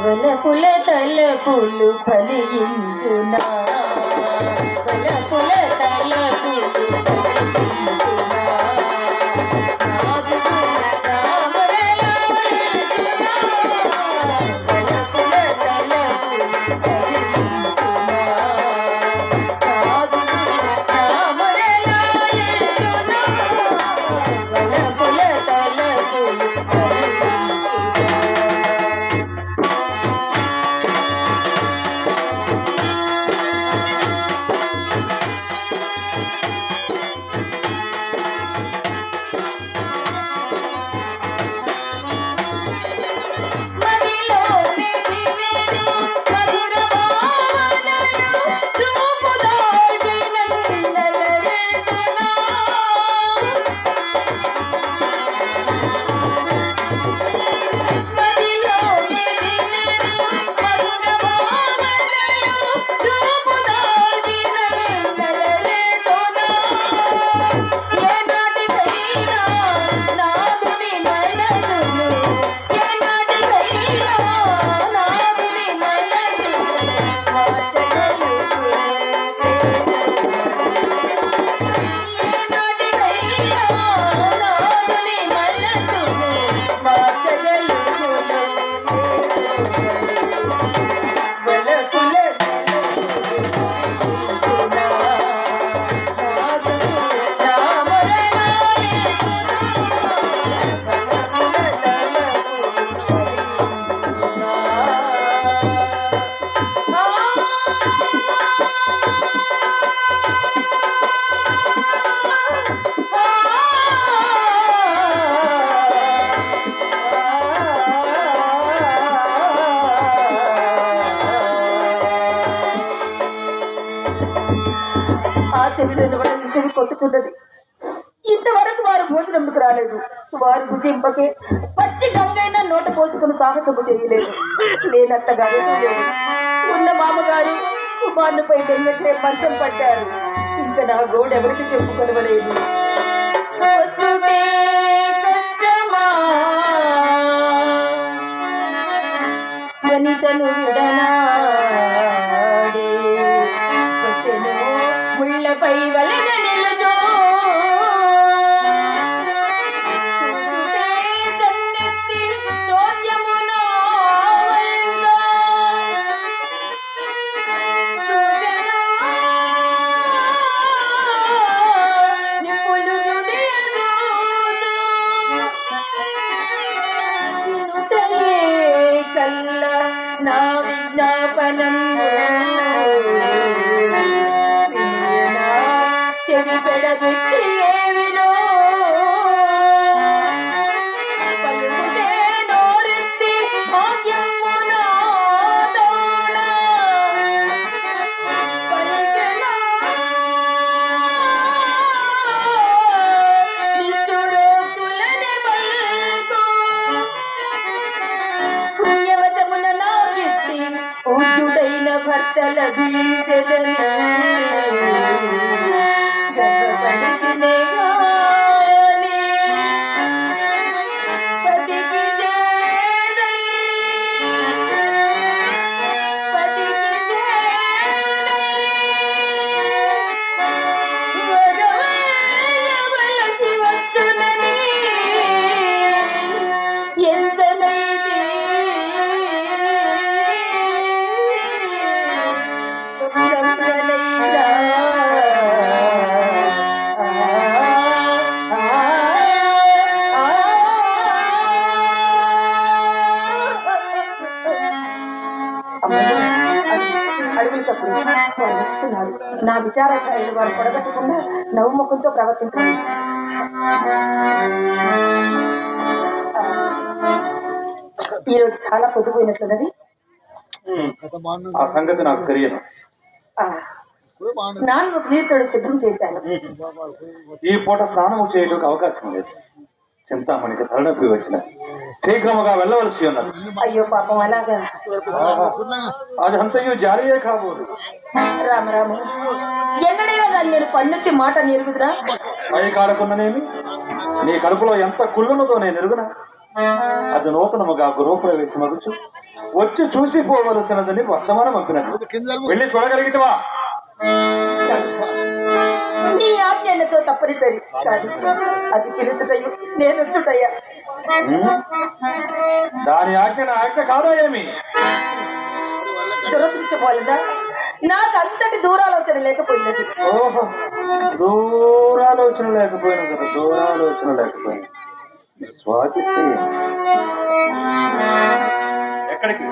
వలపుల తలపులు ఫలించునా వలపుల తలపులు ఫలించునా ఆ చెవి నిలబడి ఈ చెవి కొట్టుచున్నది. ఇంతవరకు వారు భోజనంకు రాలేదు. వారు భుజింపకే పచ్చి గంగైనా నోట పోసుకుని సాహసము చేయలేదు. లేనత్తగారు ఉన్న మామగారు కుమారునిపై బెంగ చే మంచం పట్టారు. ఇంకా నా గోడు ఎవరికి చెప్పుకొనవలేదు కష్టమా? వనితను విడనాడే నా দিন చప్పుడు. నా విచారాచార్యులు వారు పొడగట్టకుండా నవ్వు ముఖంతో ప్రవర్తించాలి ఈరోజు చాలా పొద్దుపోయినట్లున్నది. ఆ సంగతి నాకు తెలియదు. స్నానం సిద్ధం చేశాను. ఈ పూట స్నానం చేయడానికి అవకాశం లేదు. చింతామణికి తలనొప్పి వచ్చినది శీఘ్రముగా వెళ్ళవలసి ఉన్నది. అయ్యో పాపం అలాగా. అదంతయు జారియే కాబోదు. ఎన్నడైనా నేను పన్నెత్తి మాట కాడకున్ననేమి నీ కడుపులో ఎంత కుళ్ళునదో నేను ఎరుగునా? అది నూతనముగా గృహప్రవేశమగుచు. వచ్చి చూసిపోవలసినదని వర్తమానం పంపినది వెళ్ళి చూడగలిగితవా తప్పనిసరి. కాదు అది పిలుచుటయ్యు నేను వచ్చుటయ్యా. దాని ఆజ్ఞ ఆజ్ఞ కాదా ఏమి? దురదృష్టపోలేదా నాకు అంతటి దూరాలోచన లేకపోయినది. ఓహో దూరాలోచన లేకపోయినా కదా దూరాలోచన లేకపోయినా స్వాతి ఎక్కడికి?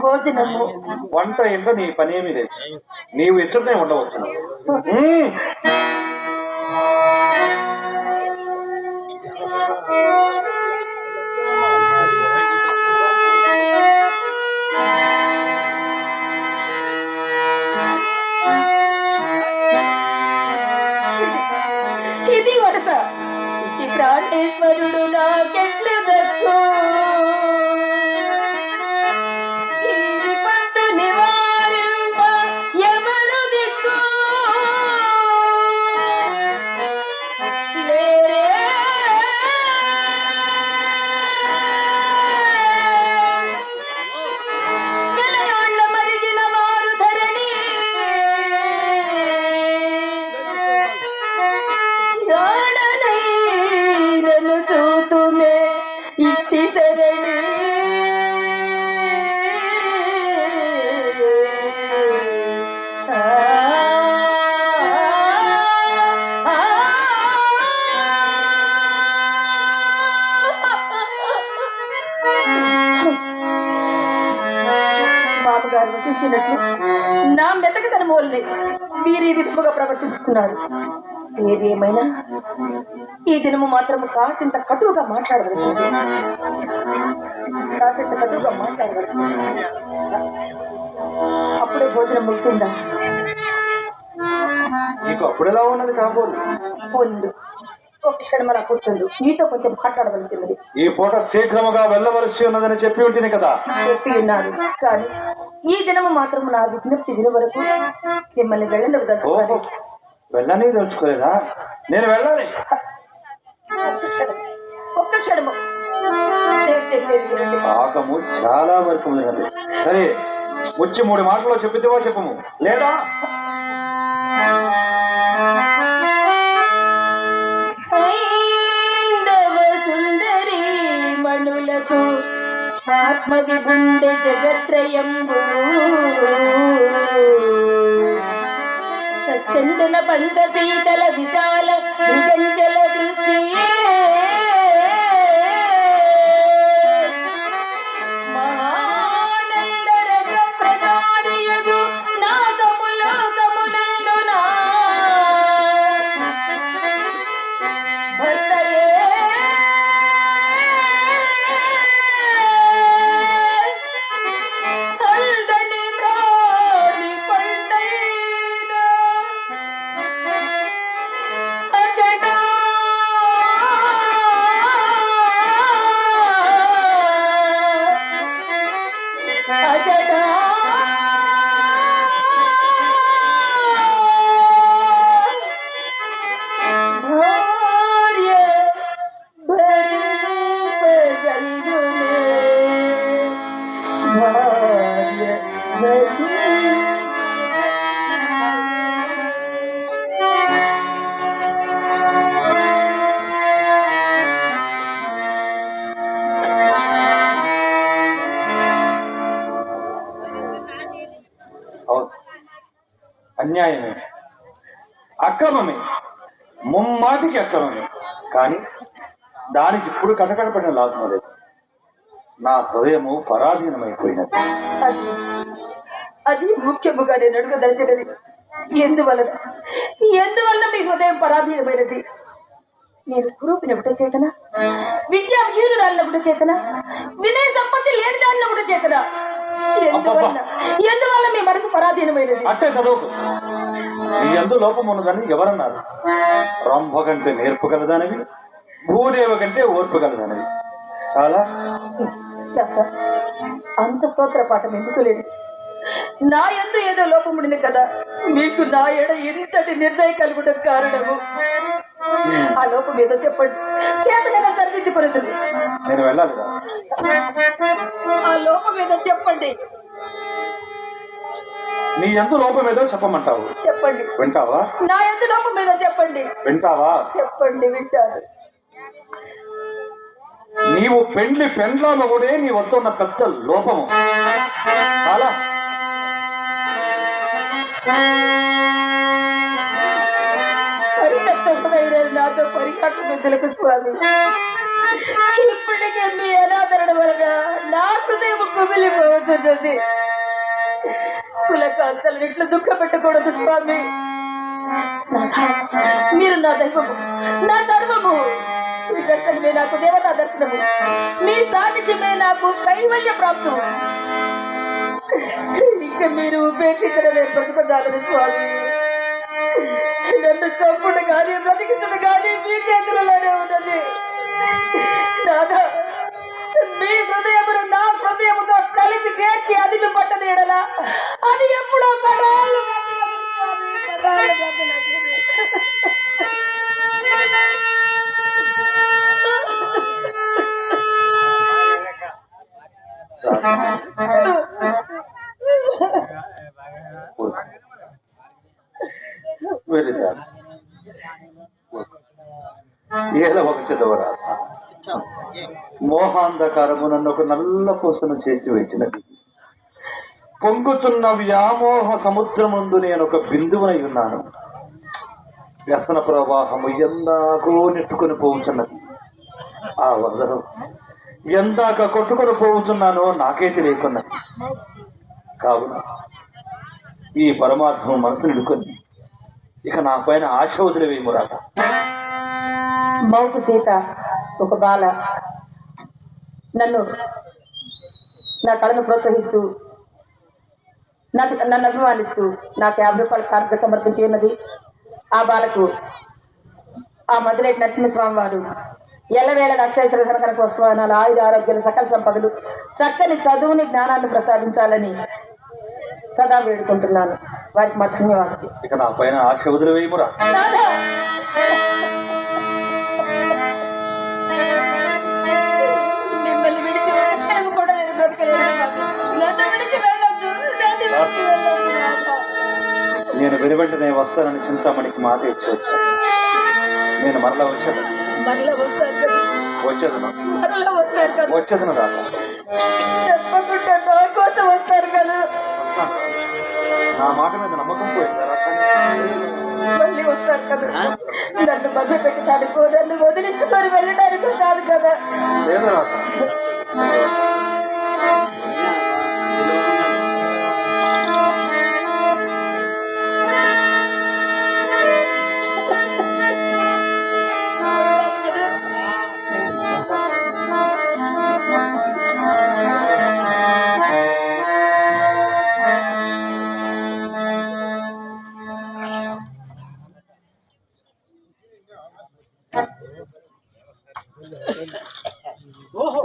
భోజనము. వంట ఏంటో నీ పని ఏమీ లేదు. నీవు ఇచ్చటే ఉండవచ్చు Que dá pra falar. వీరి విధముగా ప్రవర్తిస్తున్నారు. ఏది ఏమైనా ఈ దినము మాత్రం కాసింత కటువుగా మాట్లాడవలసింది కాసింత కటువుగా మాట్లాడవలసింది అప్పుడే భోజనం ముగిసిందా? నీకు అప్పుడెలా ఉన్నది కాబోలు పొందు కూర్చోండు. నీతో కొంచెం మాట్లాడవలసినది ఈ పూట శీఘ్రముగా వెళ్ళవలసి ఉన్నదని చెప్పి ఉంటుంది కదా? చెప్పి ఉన్నారు కానీ ఈ దినము మాత్రం నా విజ్ఞప్తి విని వరకు మిమ్మల్ని దలుచుకోవాలి వెళ్ళని తెలుసుకోలేదా నేను వెళ్ళాలి. ఒక్క క్షణం ఒక్క క్షణము పాకము చాలా వరకు ముదిరినది సరే వచ్చి మూడు మాటల్లో చెప్పితేవా చెప్పము? లేదా? మణులకు ఆత్మ విగుండె జగత్రయంబు చండుల పంక శీతల విశాల మృగంచల దృష్టి. మహానంద అన్యాయమే. అక్రమమే. ముమ్మాటికి అక్రమమే. కానీ దానికి ఇప్పుడు కటకడపడిన లాభం లేదు. నా హృదయము పరాధీనమైపోయినది. అది అది ముఖ్యముగా నేను అడుగదలిచినది ఎందువలన? ఎందువలన మీ హృదయం పరాధీనమైనది? నేను కురూపిన ఒకట చేతన? విద్యా విహీనురాలిన ఒకట చేతన? వినయ సంపత్తి లేని దానిలో ఒకట చేతన? ఎందువల్ల? మీ మనసు పరాధీనమైనది? అట్టే చదువుకు. నీ ఎందు లోపం ఉన్నదని ఎవరన్నారు? రంభ కంటే నేర్పగలదానివి భూదేవ కంటే ఓర్పు కలదన్నది చాలా? అంత స్తోత్ర పాఠం ఎందుకు లేదు? నా ఎందు ఏదో లోపం ఉండింది కదా. మీకు నా ఎడ ఇంతటి నిర్ణయం కలుగుట కారణము? ఆ లోపం ఏదో చెప్పండి. చేతనగా సరిదిద్దుకునేది నేను వెళ్ళాలి రా. ఆ లోపం ఏదో చెప్పండి. నీ ఎందు లోపం ఏదో చెప్పమంటావు. చెప్పండి. వింటావా? నా ఎందు లోపం ఏదో చెప్పండి. వింటావా? చెప్పండి వింటాను. నీవు పెండ్లి పెండ్లామగుడే నీ వద్ద ఉన్న పెద్ద లోపము. చాలా నాతో పరిహాసం తెలుపు స్వామి ఇప్పటికే మీ అనాదరణ వలన నా హృదయం కుమిలిపోతున్నది కులకాంతలన్నిట్లు దుఃఖ పెట్టకూడదు స్వామి. మీరు నా దైవము నా సర్వము. మీ దర్శనమే నాకు దేవతా దర్శనము. మీ సాన్నిధ్యమే నాకు కైవల్య ప్రాప్తం. ఇంకా మీరు ఉపేక్షించడమే నేను స్వామి. నన్ను చంపుడు కానీ బ్రతికించడు కానీ మీ చేతులలోనే ఉన్నది. దాదా మీ హృదయమును నా హృదయముతో కలిసి చేర్చి అది మీ పట్టదు ఎడలా అది ఎప్పుడో పరాలు మధ్యలో వేరే పరాలు ఏల ఒక చదవరా మోహాంధకారము నన్ను ఒక నల్ల పూసను చేసి వచ్చినది పొంగుచున్న వ్యామోహ సముద్రముందు నేను ఒక బిందువునై ఉన్నాను. వ్యసన ప్రవాహము ఎందాకో నెట్టుకొని పోవుచున్నది. ఆ వదలు ఎందాక కొట్టుకొని పోవుచున్నానో నాకే తెలియకున్నది. కావున ఈ పరమాత్మ మనసు నిడుకొని ఇక నా పైన ఆశ వదిలివేయము మౌకు సీత ఒక బాల. నన్ను నా కళను ప్రోత్సహిస్తూ నాకు నన్ను అభిమానిస్తూ నాకు యాభై రూపాయల కానుక సమర్పించి ఉన్నది ఆ బాలకు. ఆ మధురేటి నరసింహస్వామి వారు. ఎల్లవేళ అష్టైశ్వర వస్తువు వస్తువానాలు ఆయుధ ఆరోగ్యాలు సకల సంపదలు చక్కని చదువుని జ్ఞానాన్ని ప్రసాదించాలని సదా వేడుకుంటున్నాను. వారికి మా ధన్యవాదాలు. ఇక నా పైన ఆశ వదిలివేయము రా నాథా! మిమ్మల్ని విడిచి ఒక క్షణం కూడా నేను బ్రతకలేను స్వామి. నన్ను విడిచి వెళ్ళొద్దు. నన్ను విడిచి వెళ్ళొద్దు నాథా. నేను వెనువెంటనే వస్తానని చింతామణికి మాట ఇచ్చి వచ్చాను నేను మరలా వచ్చాను? మరలా వస్తారు కదా. వచ్చేదను? మరలా వస్తారు కదా. నా కోసం వస్తారు కదా. వస్తాను నా మాట మీద నమ్మకం పోయిందా మళ్ళీ వస్తారు కదా. నన్ను మభ్య పెట్టడానికి నన్ను వదిలించుకొని వెళ్ళడానికి కాదు కదా. లేదు రాత ఓహో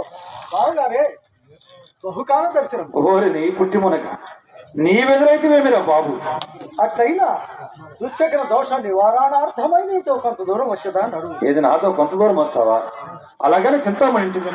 బహుకాల దర్శనం. ఓరి నీ పుట్టి మునగ నీవెదురైతేవేమిరా బాబు? అట్లయినా దుశ్చక్ర దోష నివారణార్థమై నీతో కొంత దూరం వచ్చేదా అని అడుగు. ఏది నాతో కొంత దూరం వస్తావా? అలాగనే చింతామణి ఇంటికి